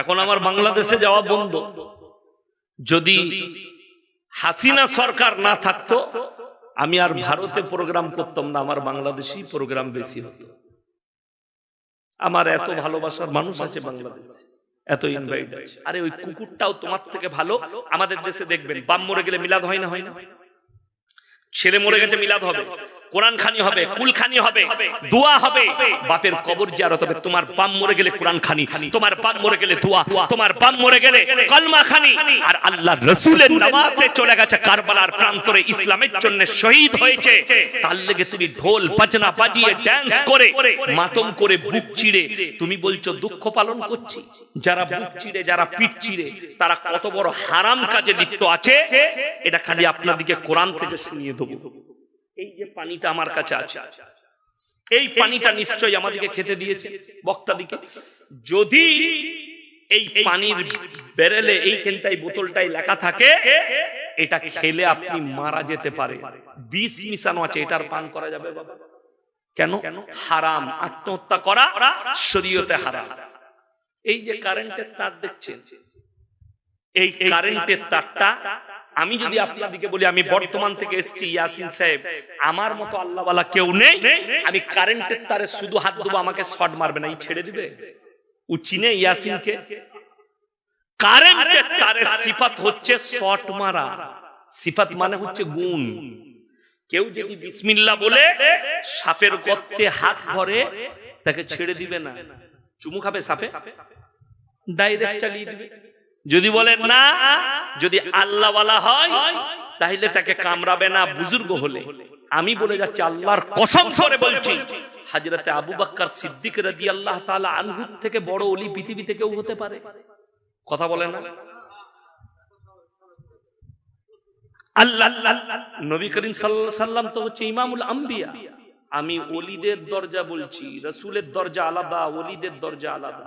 এখন আমার বাংলাদেশে যাওয়া বন্ধ। যদি হাসিনা সরকার না থাকতো, আমি আর ভারতে প্রোগ্রাম করতাম না, আমার বাংলাদেশি প্রোগ্রাম বেশি হতো। আমার এত ভালোবাসার মানুষ আছে বাংলাদেশে, এত ইনভাইট আরে ওই কুকুরটাও তোমার থেকে ভালো, আমাদের দেশে দেখবেন বাম মরে গেলে মিলাদ হয় না হয় না? ছেলে মরে গেছে, মিলাদ হবে। কোরআন খানি হবে কুল খানি হবে দোয়া হবে। বাপের কবর জিয়ারত হবে তোমার বাম মরে গেলে কোরআন খানি তোমার বাম মরে গেলে দোয়া তোমার বাম মরে গেলে কলমা খানি আর আল্লাহ রসুলের নামাজে চলে গেছে কারবালার প্রান্তরে ইসলামের জন্য শহীদ হয়েছে। তার লেগে তুমি ঢোল বাজনা বাজিয়ে ড্যান্স করে মাতম করে বুক চিড়ে তুমি বলছো দুঃখ পালন করছি। যারা বুক চিড়ে যারা পিঠ চিড়ে তারা কত বড় হারাম কাজে লিপ্ত আছে? এটা খালি আপনাদিকে কোরআন থেকে শুনিয়ে দেবো। এই যে পানিটা আমার কাছে আছে এই পানিটা নিশ্চয়ই আমাদেরকে খেতে দিয়েছে বক্তাদিকে যদি এই পানির বেরেলে এইখানটাই বোতলটাই লেখা থাকে এটা খেলে আপনি মারা যেতে পারে বিষ মিশানো আছে এটার পান করা যাবে বাবা। কেন? হারাম আত্মহত্যা করা শরীয়তে হারাম। এই যে কারেন্টের তার দেখছেন এই কারেন্টের তারটা আমি যদি আপনাদেরকে বলি আমি বর্তমান থেকে এসেছি ইয়াসিন সাহেব। আমার মতো আল্লাহওয়ালা কেউ নেই। আমি কারেন্টের তারে শুধু হাত দেবো আমাকে শর্ট মারবে না এই ছেড়ে দিবে? ও চিনে ইয়াসিনকে? কারেন্টের তারের সিফাত হচ্ছে শর্ট মারা। সিফাত মানে হচ্ছে গুণ। কেউ যদি বিসমিল্লা বলে সাপের গর্তে হাত ভরে তাকে ছেড়ে দিবে না। চুমু খাবে সাপে? ডাইরেক্ট চালিয়ে দিবে। যদি বলেন না, যদি আল্লাহওয়ালা হয়, তাহলে তাকে কামড়াবে না বুজুর্গ হলে। আমি বলে যাচ্ছি, আল্লাহর কসম করে বলছি, হাজরতে আবু বাক্কার সিদ্দিক রাদি আল্লাহ তাআলা আনহুর থেকে বড় অলি পৃথিবীতে কেউ হতে পারে। কথা বলে না? আল্লাহ, নবী করিম সাল্লাল্লাহু সাল্লাম তো হচ্ছে ইমামুল আম্বিয়া। আমি অলিদের দরজা বলছি, রসুলের দরজা আলাদা অলিদের দরজা আলাদা।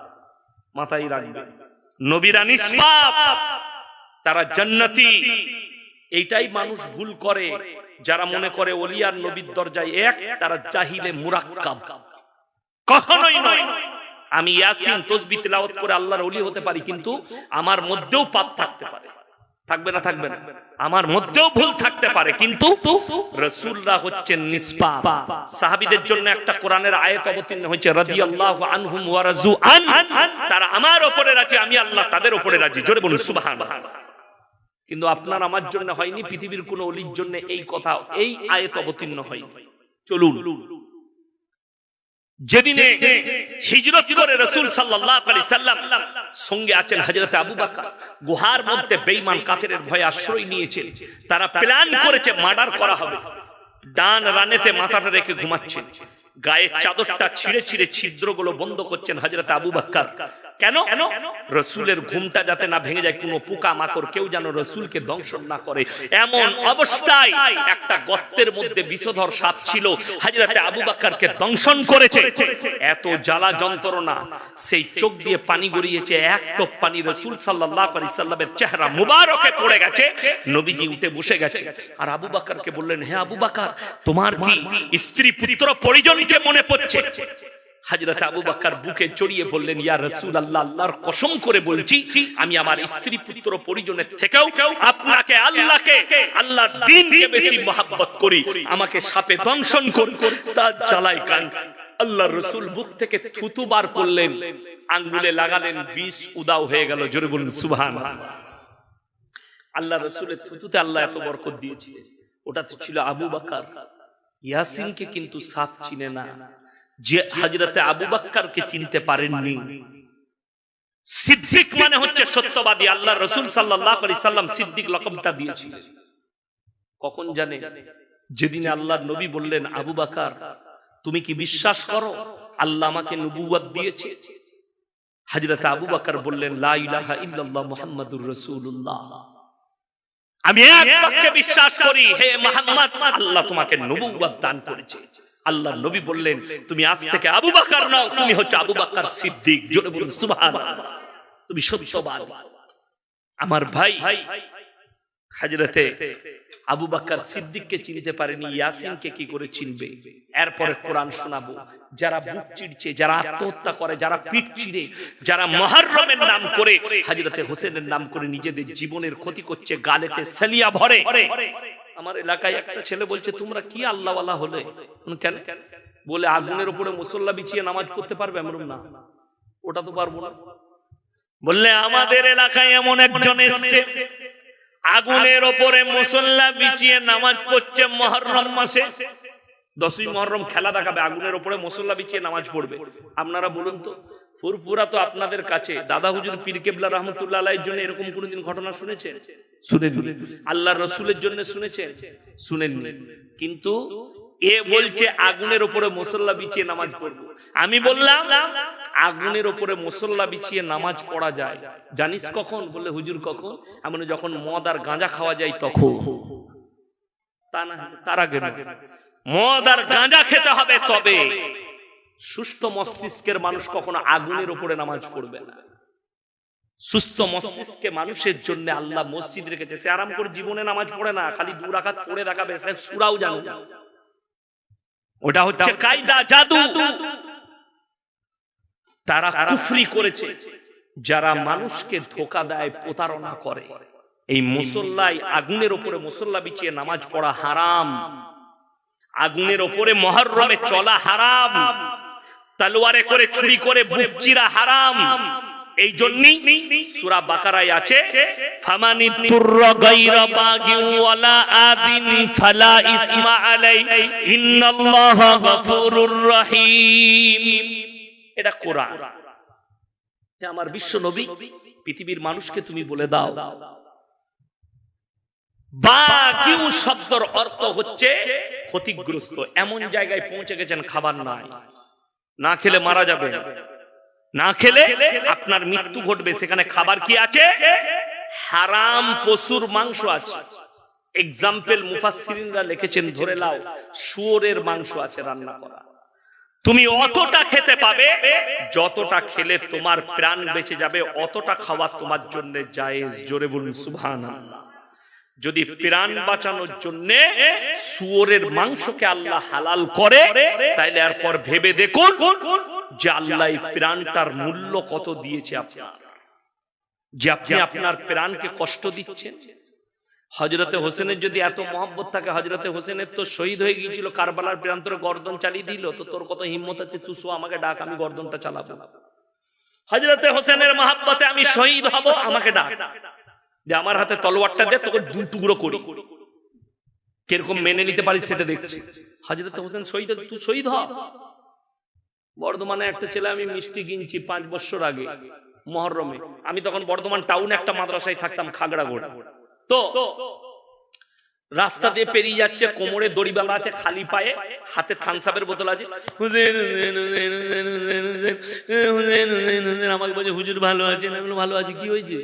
মাথায় রাখবেন নবীরা নিষ্পাপ, তারা জান্নাতি। এইটাই মানুষ ভুল করে। যারা মনে করে ওলিয়ার নবীর দরজায় এক, তারা জাহিলে মুরাক্কাব। কখনোই নয়। আমি ইয়াসিন, তসবি তেলাওয়াত করে আল্লাহর ওলি হতে পারি, কিন্তু আমার মধ্যেও পাপ থাকতে পারে। থাকবে না থাকবে না। আমার মধ্যেও ভুল থাকতে পারে, কিন্তু রসুলরা হচ্ছেন নিষ্পাপ। সাহাবিদের জন্য একটা কোরআনের আয়াত অবতীর্ণ হয়েছে, রাদিয়াল্লাহু আনহুম ওয়া রাজু আন। তারা আমার উপরে রাজি, আমি আল্লাহ তাদের উপরে রাজি। জোরে বলুন, সুবহানাল্লাহ। কিন্তু আপনার আমার জন্য হয়নি, পৃথিবীর কোন অলির জন্য এই কথা, এই আয়াত অবতীর্ণ হয়নি চলুন। যেদিনে হিজরত করে রসুল সাল্লাম সঙ্গে আছেন হাজরত আবু বাকা গুহার মধ্যে বেইমান কাফের ভয়ে আশ্রয় নিয়েছেন। তারা প্ল্যান করেছে মার্ডার করা হবে। ডান রানেতে মাথাটা রেখে ঘুমাচ্ছেন। গায়ের চাদরটা ছিঁড়ে ছিঁড়ে ছিদ্রগুলো বন্ধ করছেন হযরত আবু বকর। কেন? রসুলের ঘুমটা যাতে না ভেঙে যায় কোনো পোকা মাকড় কেউ যেন রসুলকে দংশন না করে। এমন অবস্থায় একটা গর্তের মধ্যে বিষধর সাপ ছিল হাজরাতে আবু বাক্কারকে দংশন করেছে। এত জ্বালা যন্ত্রণা সেই চোখ দিয়ে পানি গড়িয়েছে এক টপ পানি রসুল সাল্লাল্লাহু আলাইহি সাল্লামের চেহারা মুবারকে পড়ে গেছে নবীজি উঠে বসে গেছে। আর আবু বাক্কারকে বললেন হে আবু বাক্কার তোমার কি স্ত্রী পুত্র পরিজনকে মনে পড়ছে? হাজরত আবু বাক্কার বুকে জড়িয়ে বললেন, ইয়া রসুল আল্লাহ আল্লাহর কসম করে বলছি, আমি আমার স্ত্রী পুত্র পরিজনের থেকেও আপনাকে, আল্লাহকে আল্লাহ দিনকে বেশি মহাব্বত করি। আমাকে সাপে দংশন করি তার জ্বালায় কান। আল্লাহ রসুল বুক থেকে থুতু বার করলেন, আঙ্গুলে লাগালেন, বিষ উদাও হয়ে গেল, জোরে বলুন সুবহান আল্লাহ রসুলের থুতুতে আল্লাহ এত বরকত দিয়েছিলেন। ওটা তো ছিল আবু বাকার। ইয়াসিনকে কিন্তু সাপ চিনে না। যে হাজরতে আবু বাক্কারকে চিনতে পারেননি। সিদ্দিক মানে হচ্ছে সত্যবাদী। আল্লাহ রসুল সাল্লাহ আলি সাল্লাম সিদ্দিক লকবটা দিয়েছিলেন। কখন জানে? যেদিন আল্লাহ নবী বললেন, আবু বাকার তুমি কি বিশ্বাস করো? আল্লাহ আমাকে নবুয়াত দিয়েছে। হাজরত আবু বাকার বললেন, লা ইলাহা ইল্লাল্লাহ মুহাম্মাদুর রাসূলুল্লাহ। আমি এক বাক্যে বিশ্বাস করি, হে মুহাম্মদ, আল্লাহ তোমাকে নবুয়াত দান করেছে। আল্লাহ নবী বললেন তুমি আজ থেকে আবু বাকার নাও। তুমি হচ্ছে আবু বাকার সিদ্দিক। জোরে বলুন সুবহান তুমি সত্যবাদ আমার ভাই হাজরতে আবু বাক্কার সিদ্দিককে চিনতে পারেনি ইয়াসিনকে কি করে চিনবে? এরপরে কোরআন শোনাবো। যারা বুক চিড়ছে যারা আত্মহত্যা করে যারা পিঠ চিড়ে যারা মহারমের নাম করে হাজরতে হোসেনের নাম করে নিজেদের জীবনের ক্ষতি করছে গালেতে সালিয়া ভরে। আমার এলাকায় একটা ছেলে বলছে তোমরা কি আল্লাহওয়ালা হলে? কেন? বলে আগুনের উপরে মুসল্লা বিছিয়ে নামাজ পড়তে পারবে এমন না। ওটা তো পারব না। বললে আমাদের এলাকায় এমন একজন এসছে। আগুনের ওপরে মুসল্লা বিছিয়ে নামাজ পড়ছে মহরম মাসে। দশই মহরম খেলা দেখাবে আগুনের ওপরে মুসল্লা বিছিয়ে নামাজ পড়বে। আপনারা বলুন তো ফুরফুরা তো আপনাদের কাছে। দাদা হুজুর পীর কেবলা রহমতুল্লাহ আলাইহির জন্য এরকম কোনোদিন ঘটনা শুনেছেন? শুনেননি আল্লাহ রসুলের জন্য শুনেছেন? শুনেননি। কিন্তু এ বলছে, আগুনের ওপরে মুসল্লা বিছিয়ে নামাজ পড়ব। আমি বললাম, আগুনের ওপরে মুসল্লা বিছিয়ে নামাজ পড়া যায়। জানিস কখন? বললে হুজুর, কখন? এমন যখন মদ আর গাঁজা খাওয়া যায় তখন। তা না, তার আগে মদ আর গাঁজা খেতে হবে তবে। সুস্থ মস্তিষ্কের মানুষ কখনো আগুনের উপরে নামাজ পড়বে না। সুস্থ মস্তিষ্কে মানুষের জন্য আল্লাহ মসজিদ রেখেছে। সে আরাম করে জীবনে নামাজ পড়ে না, খালি দু রাকাত পড়ে দেখাবে সে সুরাও জানো। ওটা হচ্ছে কায়দা জাদু। তারা কুফরি করেছে। যারা মানুষকে ধোকা দেয় প্রতারণা করে। এই মুসল্লায় আগুনের উপরে মুসল্লা বিছিয়ে নামাজ পড়া হারাম। আগুনের ওপরে মহরমে চলা হারাম। তলোয়ারে করে ছুরি করে বুক চিরা হারাম। এই জন্যই সূরা বাকারায় আছে, ফামানি তুররা গায়রা বাগিন ওয়ালা আদিন ফালা ইসমা আলাই, ইন্নাল্লাহা গফুরুর রহিম। এটা কোরআন। এটা আমার বিশ্ব নবী, পৃথিবীর মানুষকে তুমি বলে দাও বাকিউ শব্দর অর্থ হচ্ছে ক্ষতিগ্রস্ত, এমন জায়গায় পৌঁছে গেছেন, খাবার নাই, না খেলে মারা যাবে না খেলে আপনার মৃত্যু ঘটবে। সেখানে খাবার কি আছে? হারাম পশুর মাংস আছে। এক্সাম্পল মুফাসসিরিনরা লিখেছেন ধরে লাও শুয়োরের মাংস আছে রান্না করা। তুমি অতটা খেতে পাবে যতটা খেলে তোমার প্রাণ বেঁচে যাবে অতটা খাওয়া তোমার জন্য জায়েজ। জোরে বলুন সুবহানাল্লাহ। যদি প্রাণ বাঁচানোর জন্য শুয়োরের মাংসকে আল্লাহ হালাল করে তাইলে এরপর ভেবে দেখুন যে আল্লাহ প্রাণটার মূল্য কত দিয়েছে আপনার? যে আপনি আপনার প্রাণকে কষ্ট দিচ্ছেন? হজরতে হোসেনের যদি এত মহব্বত থাকে হজরতে হোসেনের তো শহীদ হয়ে গিয়েছিল কারবালার প্রান্তরে, গর্দন চালিয়ে দিল। তো তোর কত হিম্মত আছে? শো আমাকে ডাক, আমি গর্দনটা চালাবো। হজরতে হোসেনের মহাব্বতে আমি শহীদ হব, আমাকে ডাক। যে আমার হাতে তলোয়ারটা দে, তোকে দু টুকরো করি। কীরকম মেনে নিতে পারিস সেটা দেখছি। হজরত হোসেন শহীদ তুই শহীদ হ। বর্ধমানে একটা ছেলে আমি মিষ্টি কিনছি পাঁচ বছর আগে মহরমে আমি তখন বর্ধমান টাউন একটা মাদ্রাসায় থাকতাম খাগড়াগোড় তো রাস্তা দিয়ে পেরিয়ে যাচ্ছে কোমরে দড়ি বাঁধা আছে খালি পায়ে হাতে থানসাপের বোতল আছে আমাকে বলছে হুজুর ভালো আছে ভালো আছে কি হয়েছে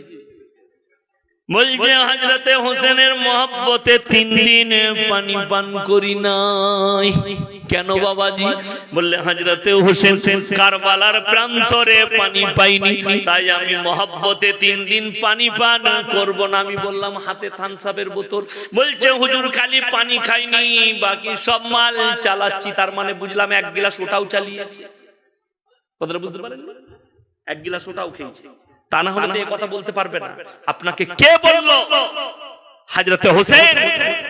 বলছে হজরতে হোসেনের মহব্বতে তিন দিন পানি পান করি নাই। কেন বাবাজি? বললে হজরতে হোসেন কারবালার প্রান্তরে পানি পাইনি, তাই আমি মহব্বতে তিন দিন পানি পান করব না। আমি বললাম, হাতে থানসাপের বোতল। বলছে, হুজুর, খালি পানি খাইনি, বাকি সব মাল চালাচ্ছি। তার মানে বুঝলাম, এক গিলাস ওটাও চালিয়েছে। কথাটা বুঝতে পারেন এক গিলাস ওটাও খেয়েছে। তা না হলে তো এ কথা বলতে পারবে না। আপনাকে কে বলল? হাজরতে হোসেন।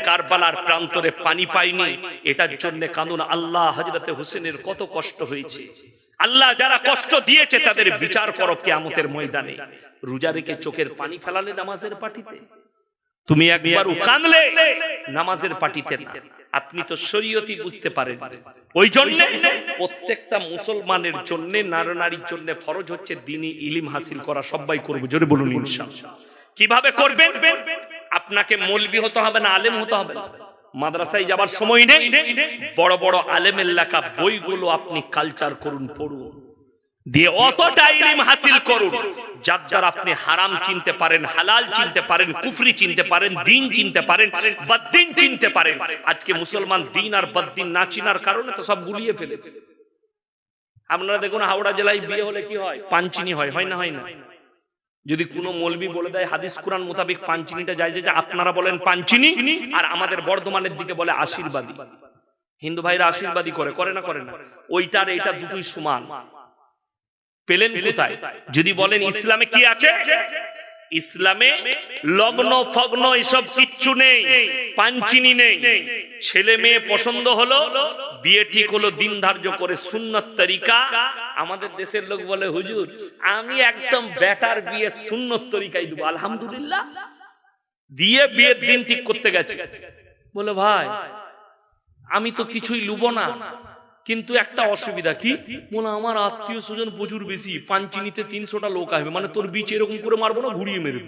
কারবালার প্রান্তরে পানি পাইনি এটার জন্য কানুন আল্লাহ হাজরতে হোসেনের কত কষ্ট হয়েছে। আল্লাহ যারা কষ্ট দিয়েছে তাদের বিচার করো কিয়ামতের ময়দানে। রোজা রেখে চোখের পানি ফেলালে নামাজের পাটিতে। তুমি একবার কাঁদলে নামাজের পাটিতে না। আপনি তো শরীয়তি বুঝতে পারেন। ওই জন্য? প্রত্যেকটা মুসলমানের জন্য নারী নারীর জন্য ফরজ হচ্ছে দিনই ইলিম হাসিল করা সবাই করবে জোরে বলুন ইনশাআল্লাহ। কীভাবে করবেন? আপনাকে মৌলবি হতে হবে না আলেম হতে হবে? মাদ্রাসায় যাবার সময় নেই? বড় বড় আলেমের লেখা বইগুলো আপনি কালচার করুন পড়ুন। দিয়ে অতটা ইলিম হাসিল করুন। যার দ্বারা আপনি হারাম চিনতে পারেন হালাল চিনতে পারেন কুফরি চিনতে পারেন দিন চিনতে পারেন বদ্দিন চিনতে পারেন। আজকে মুসলমান দিন আর বদ্দিন না চিনার কারণে তো সব গুলিয়ে ফেলেছে। আপনারা দেখুন হাওড়া জেলায় বিয়ে হলে কি হয়? পাঞ্চিনি হয় হয় না হয় না। যদি কোনো মলবি বলে দেয় হাদিস কোরআন মোতাবেক পাঞ্চিনিটা যায় যে আপনারা বলেন পাঞ্চিনি আর আমাদের বর্ধমানের দিকে বলে আশীর্বাদী। হিন্দু ভাইরা আশীর্বাদী করে করে না? করে না ওইটার এইটা দুটোই সমান পেলেন কোথায়? যদি বলেন ইসলামে কি আছে? ইসলামে লগ্ন ফগ্ন এসব কিচ্ছু নেই। পাঞ্চিনি নেই। ছেলে মেয়ে পছন্দ হলো বিয়ে ঠিক হলো দিন ধার্য করে সুন্নত তরিকা। আমাদের দেশের লোক বলে হুজুর আমি একদম বেটার বিয়ে সুন্নত তরিকাই দেবো। আলহামদুলিল্লাহ। দিয়ে বিয়ের দিন ঠিক করতে গেছে। বলে ভাই আমি তো কিছুই লুবো না। কিন্তু একটা অসুবিধা কি? মনে আমার আত্মীয় স্বজন প্রচুর বেশি, পাঞ্চিনিতে তিনশোটা লোক আসবে মানে তোর বীজ এরকম করে মারবো না, ঘুরিয়ে মেরে।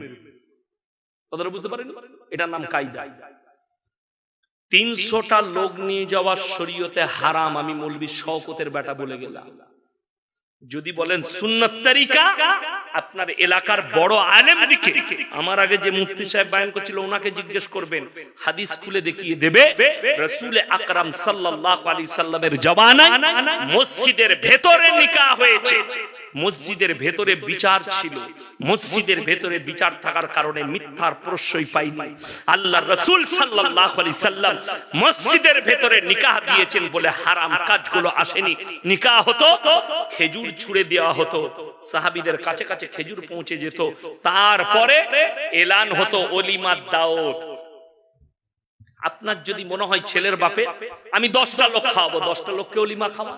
কথাটা বুঝতে পারেন? এটার নাম কায়দা। তিনশোটা লোক নিয়ে যাওয়ার শরীয়তে হারাম, আমি মলবি শওকতের বেটা বলে গেলাম। যদি বলেন সুন্নত তরিকা আপনার এলাকার বড় আলেম দিকে আমার আগে যে মুফতি সাহেব বায়ান করছিল, ওনাকে জিজ্ঞেস করবেন, হাদিস খুলে দেখিয়ে দেবে, রসুল আকরাম সাল্লাল্লাহু আলাইহি সাল্লামের জবানায় মসজিদের ভেতরে নিকা হয়েছে। মসজিদের ভেতরে বিচার ছিল। মসজিদের ভেতরে বিচার থাকার কারণে মিথ্যার প্রশ্রয় পাইনি। আল্লাহ রসুল সাল্লাল্লাহু আলাইহি সাল্লাম মসজিদের ভেতরে নিকাহ দিয়েছেন বলে হারাম কাজগুলো আসেনি। নিকাহ হতো, খেজুর ছুঁড়ে দেওয়া হতো। সাহাবিদের কাছে কাছে খেজুর পৌঁছে যেত। তারপরে এলান হতো অলিমার দাওত আপনার যদি মনে হয় ছেলের বাপে, আমি দশটা লোক খাওয়াবো। দশটা লোককে অলিমা খাওয়া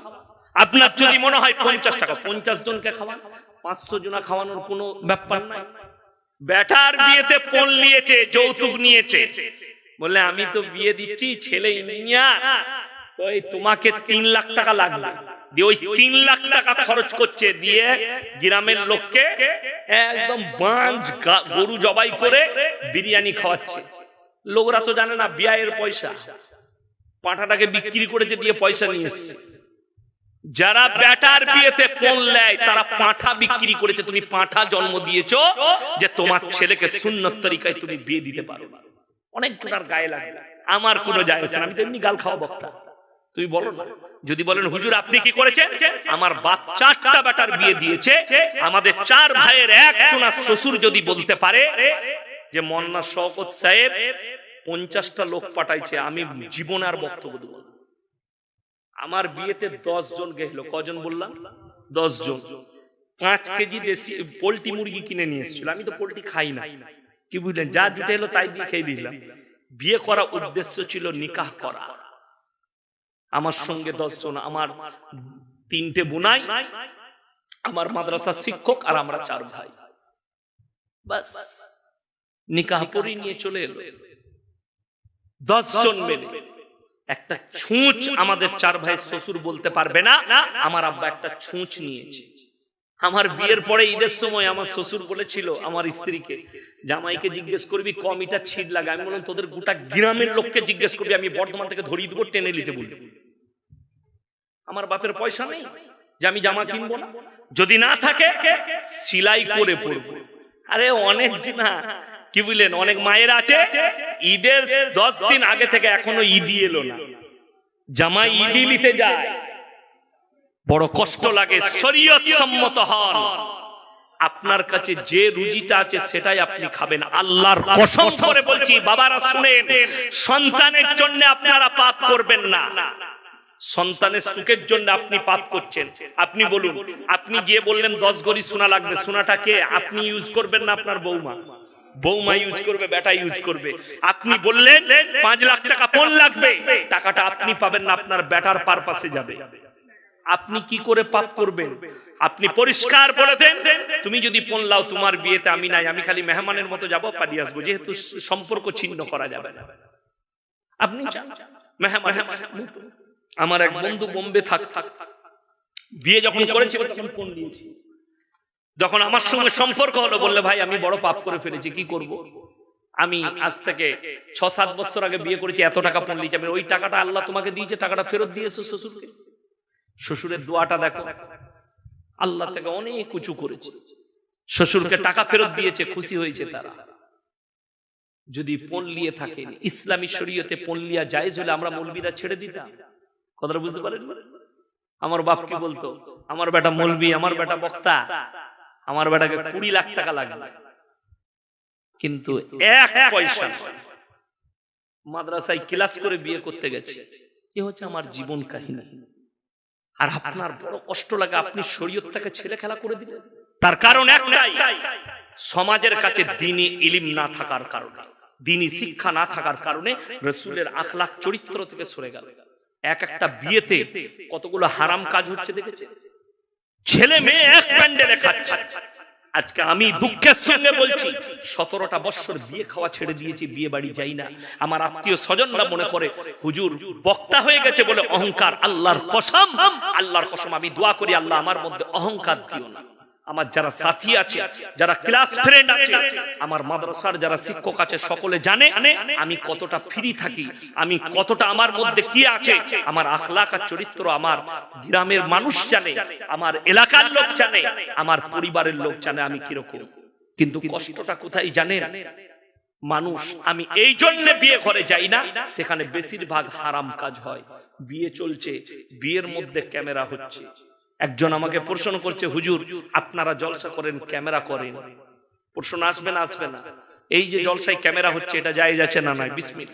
আপনার যদি মনে হয় পঞ্চাশ টাকা পঞ্চাশ জনকে খাওয়ান পাঁচশো জনা খাওয়ানোর কোনো ব্যাপার নাই। ব্যাটার বিয়েতে পণ নিয়েছে যৌতুক নিয়েছে। বললে আমি তো বিয়ে দিচ্ছি ছেলে ইঞ্জিনিয়ার। তো এই তোমাকে তিন লাখ টাকা লাগবে। দিয়ে ওই তিন লাখ টাকা খরচ করছে দিয়ে গ্রামের লোককে একদম গা- গরু জবাই করে বিরিয়ানি খাওয়াচ্ছে। লোকরা তো জানে না বিয়ের পয়সা। পাঁঠাটাকে বিক্রি করেছে দিয়ে পয়সা নিয়ে এসছে। যারা ব্যাটার বিয়েতে পণ নেয় তারা পাঁঠা বিক্রি করেছে। তুমি পাঁঠা জন্ম দিয়েছ যে তোমার ছেলেকে সুন্নত তরিকায় তুমি বিয়ে দিতে পারো অনেক জোনার গায়ে লাগে। আমার কোনো যায় আমি তো এমনি গাল খাওয়া বক্তা। তুমি বলো না। যদি বলেন, হুজুর, আপনি কি করেছেন? আমার বাপ চারটা বেটার বিয়ে দিয়েছে। আমাদের চার ভাইয়ের এক একজনা শ্বশুর যদি বলতে পারে যে, মন্না শওকত সাহেব পঞ্চাশটা লোক পাঠাইছে, আমি জীবনে আর বক্তব্য দেবো। আমার বিয়েতে দশ জন গেল কজন বললাম? দশ জন। পাঁচ কেজি দেশি পোল্ট্রি মুরগি কিনে নিয়ে এসেছিল। আমি তো পোল্ট্রি খাই না। কি বুঝলেন? যা জুটে এলো তাই দিয়ে খেয়ে দিলাম। বিয়ে করা উদ্দেশ্য ছিল নিকাহ করা। আমার সঙ্গে দশজন আমার তিনটে বুনাই, আমার মাদ্রাসার শিক্ষক আর আমরা চার ভাই। বাস। নিকাহ পরি নিয়ে চলে এলো। দশ জন মেলে। একটা ছুঁচ আমাদের চার ভাই শ্বশুর বলতে পারবে না, আমার আব্বা একটা ছুঁচ নিয়েছে। আমার বিয়ের পরে ঈদের সময় আমার শ্বশুর বলেছিল আমার স্ত্রীকে, জামাইকে জিজ্ঞেস করবি কমিটা ছিট লাগে? আমি বললাম, তোদের গোটা গ্রামের লোককে জিজ্ঞেস করবি, আমি বর্ধমান থেকে ধরিয়ে দেবো, টেনে নিতে বলবি আমার বাপের পয়সা নেই যে আমি জামা কিনবো না। যদি না থাকে, সিলাই করে পড়ব আরে অনেক না কি বুঝলেন? অনেক মায়ের আছে, ঈদের দশ দিন আগে থেকে এখনও ঈদি এলো না। জামা ঈদি নিতে যায়। বড় কষ্ট লাগে, শরীয়ত সম্মত হন। আপনার কাছে যে রুজিটা আছে সেটাই আপনি খাবেন। আল্লাহর কসম করে বলছি, বাবারা শুনেন, সন্তানের জন্য আপনারা পাপ করবেন না। সন্তানের সুখের জন্য আপনি পাপ করছেন। আপনি বলুন, আপনি গিয়ে বললেন, দশ গড়ি সোনা লাগবে। সোনাটা কে? আপনি ইউজ করবেন না আপনার বৌমা। বৌমা ইউজ করবে, বেটা ইউজ করবে। আপনি বললেন, পাঁচ লাখ টাকা কোন লাগবে। টাকাটা আপনি পাবেন না, আপনার বেটার পারপাসে যাবে। আপনি কি করে পাপ করবেন? আপনি পরিষ্কার বলে দেন তুমি যদি পনলাও তোমার বিয়েতে আমি নাই, আমি খালি মেহমানের মতো যাব, পালিয়ে আসব। যেহেতু সম্পর্ক ছিন্ন করা যাবে না। আপনি আমার এক বন্ধু বোম্বে থাক থাক। বিয়ে যখন করেছে তখন ফোন দিয়েছি যখন আমার সঙ্গে সম্পর্ক হলো, বললে, ভাই, আমি বড় পাপ করে ফেলেছি, কি করব? আমি আজ থেকে ছ সাত বছর আগে বিয়ে করেছি, এত টাকা ফোন দিয়েছি। আমি, ওই টাকাটা আল্লাহ তোমাকে দিয়েছে, টাকাটা ফেরত দিয়েছ শ্বশুরকে। শ্বশুরের দোয়াটা দেখো, আল্লাহ থেকে অনেক উঁচু করেছে। শ্বশুরকে টাকা ফেরত দিয়েছে, খুশি হয়েছে তারা। যদি পনলিয়ে থাকেন ইসলামী শরীয়তে পনলিয়া জায়েজ হলে আমরা মৌলবীরা ছেড়ে দিতাম। কথাটা বুঝতে পারেন আমার বাপ কি বলতো? আমার বেটা মৌলবি, আমার বেটা বক্তা। আমার বেটাকে কুড়ি লাখ টাকা লাগবে। কিন্তু এক পয়সা মাদ্রাসায় ক্লাস করে বিয়ে করতে গেছে। এ হচ্ছে আমার জীবন কাহিনী। আর আপনার বড় কষ্ট লাগে আপনি শরীয়তটাকে ছেলে খেলা করে দিলেন। তার কারণ একটাই সমাজের কাছে দিনই ইলিম না থাকার কারণে দিনই শিক্ষা না থাকার কারণে রসুলের আখলাখ চরিত্র থেকে সরে গেল। এক একটা বিয়েতে কতগুলো হারাম কাজ হচ্ছে দেখেছে ছেলে মেয়ে এক প্যান্ডেলে খাচ্ছে। আজকে আমি দুঃখের সঙ্গে বলছি সতেরোটা বৎসর বিয়ে খাওয়া ছেড়ে দিয়েছি বিয়ে বাড়ি যাই না। আমার আত্মীয় স্বজনরা মনে করে হুজুর বক্তা হয়ে গেছে বলে অহংকার আল্লাহর কসম আল্লাহর কসম আমি দোয়া করি আল্লাহ আমার মধ্যে অহংকার দিও না। আমার যারা সাথী আছে, যারা ক্লাস ফ্রেন্ড আছে, আমার মাদ্রাসার যারা শিক্ষক আছে, সকলে জানে আমি কতটা ফ্রি থাকি, আমি কতটা আমার মধ্যে কি আছে, আমার আখলাক আর চরিত্র আমার গ্রামের মানুষ জানে, আমার এলাকার লোক জানে, আমার পরিবারের লোক জানে আমি কীরকম। কিন্তু কষ্টটা কোথায় জানেন? মানুষ, আমি এই জন্য বিয়ে ঘরে যাই না, সেখানে বেশিরভাগ হারাম কাজ হয়। বিয়ে চলছে, বিয়ের মধ্যে ক্যামেরা হচ্ছে। একজন আমাকে প্রশ্ন করছে, হুজুর, আপনারা জলসা করেন, ক্যামেরা করেন? প্রশ্ন আসবে না আসবে না। এই যে জলসায় ক্যামেরা হচ্ছে, এটা যায় যাচ্ছে না নয়? বিসমিল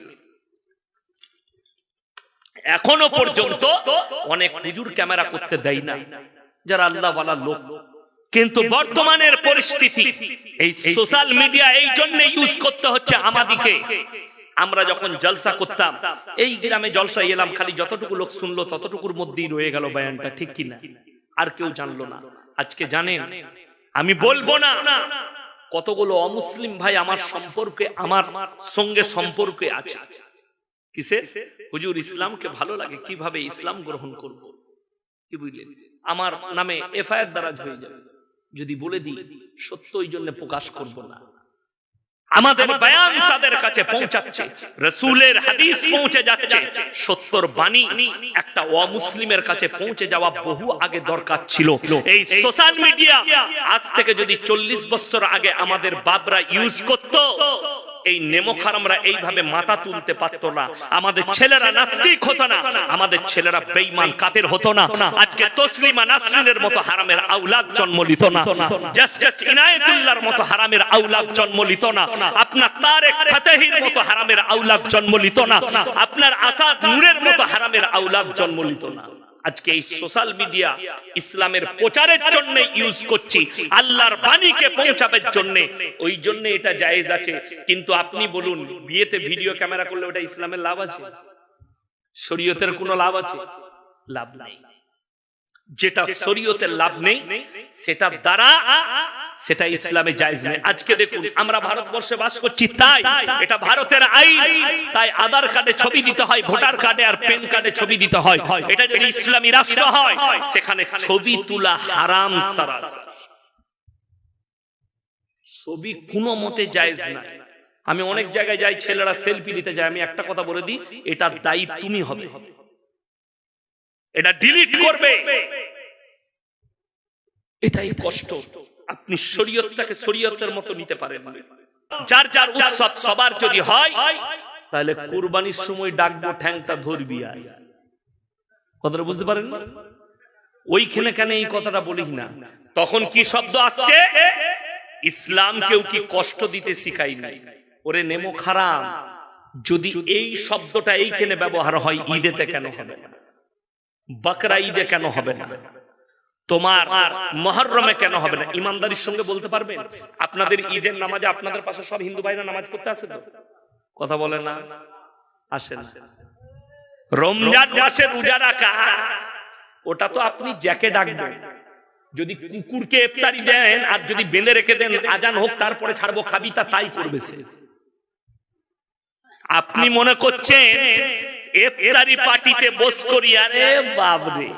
এখনও পর্যন্ত অনেক হুজুর ক্যামেরা করতে দেয় না। যারা আল্লাহ ওয়ালা লোক। কিন্তু বর্তমানের পরিস্থিতি, এই সোশ্যাল মিডিয়া এই জন্য ইউজ করতে হচ্ছে আমাদিকে। আমরা যখন জলসা করতাম, এই গ্রামে জলসা এলাম, খালি যতটুকু লোক শুনলো, ততটুকুর মধ্যেই রয়ে গেল বয়ানটা, ঠিক কিনা? আর কেউ জানলো না। আজকে জানেন আমি বলব না কতগুলো অমুসলিম ভাই আমার সম্পর্কে আমার সঙ্গে সম্পর্কে আছে। কিসে হুজুর ইসলামকে ভালো লাগে কীভাবে ইসলাম গ্রহণ করব? কি বুঝলেন? আমার নামে এফআইআর দ্বারা হয়ে যাবে। যদি বলে দিই সত্য ওই জন্য প্রকাশ করব না। আমাদের বয়ান তাদের কাছে পৌঁছাচ্ছে। রসুলের হাদিস পৌঁছে যাচ্ছে। সত্তর বাণী একটা অমুসলিমের কাছে পৌঁছে যাওয়া বহু আগে দরকার ছিল। এই সোশ্যাল মিডিয়া আজ থেকে যদি চল্লিশ বছর আগে আমাদের বাবরা ইউজ করত এই নেমোখারামরা এইভাবে মাথা তুলতে পারতো না। আমাদের ছেলেরা নাস্তিক হতো না। আমাদের ছেলেরা বেঈমান কাপের হতো না। আজকে তসলিমা নাসরিনের মতো হারামের আউলাদ জন্ম নিত না। জাস্টিস ইনায়েতুল্লাহর মতো হারামের আউলাদ জন্ম নিত না। আপনার তারেক ফাতেহির মতো হারামের আউলাদ জন্ম নিত না। আপনার আসাদ নূরের মতো হারামের আউলাদ জন্ম নিত না। আজকে এই সোশ্যাল মিডিয়া ইসলামের প্রচারের জন্য ইউজ করছি। আল্লাহর বাণীকে পৌঁছাবার জন্য। ওই জন্য এটা জায়েজ আছে। কিন্তু আপনি বলুন বিয়েতে ভিডিও ক্যামেরা করলে ওটা ইসলামের লাভ আছে? শরীয়তের কোনো লাভ আছে? লাভ নাই। যেটা শরীয়তের লাভ নেই সেটা দ্বারা সেটা ইসলামে জায়েজ নেই আজকে দেখুন আমরা ভারতবর্ষে বাস করছি তাই। এটা ভারতের আইন। তাই আধার কার্ডে ছবি দিতে হয় ভোটার কার্ডে আর পেন কার্ডে ছবি দিতে হয়। এটা যদি ইসলামী রাষ্ট্র হয় সেখানে ছবি তোলা হারাম সারাসার ছবি কোনো মতে জায়েজ না আমি অনেক জায়গায় যাই ছেলেরা সেলফি নিতে যায়। আমি একটা কথা বলে দিই এটার দায়ী তুমি হবে। এটা ডিলিট করবে। এটাই কষ্ট। আপনি শরীয়তটাকে শরীয়তের মতো নিতে পারেন না। যার যার উৎসব সবার যদি হয় তাহলে কুরবানির সময় ডাকবো ঠ্যাংটা ধরবি আয় কথাটা বুঝতে পারেন ওইখানে কেন এই কথাটা বলি না? তখন কি শব্দ আসছে? ইসলাম কেউ কি কষ্ট দিতে শিখাই নাই ওরে নেমো খারাপ। যদি এই শব্দটা এইখানে ব্যবহার হয় ঈদেতে কেন হবে না? বাকরা ঈদে কেন হবে না? তোমার মহরমে কেন হবে না? ইমানদারির সঙ্গে বলতে পারবেন? আপনাদের ঈদের নামাজে আপনাদের পাশে সব হিন্দু ভাইরা নামাজ পড়তে আসে তো? কথা বলে না? আসে না। রমজান মাসে রোজা রাখা। ওটা তো আপনি জ্যাকে ডাকবেন। যদি কুকুরকে ইফতারি দেন আর যদি বেঁধে রেখে দেন আজান হোক তারপরে ছাড়বো খাবি তা তাই করবে সে। আপনি মনে করছেন ইফতারি পার্টিতে বস করি আরে বাবরে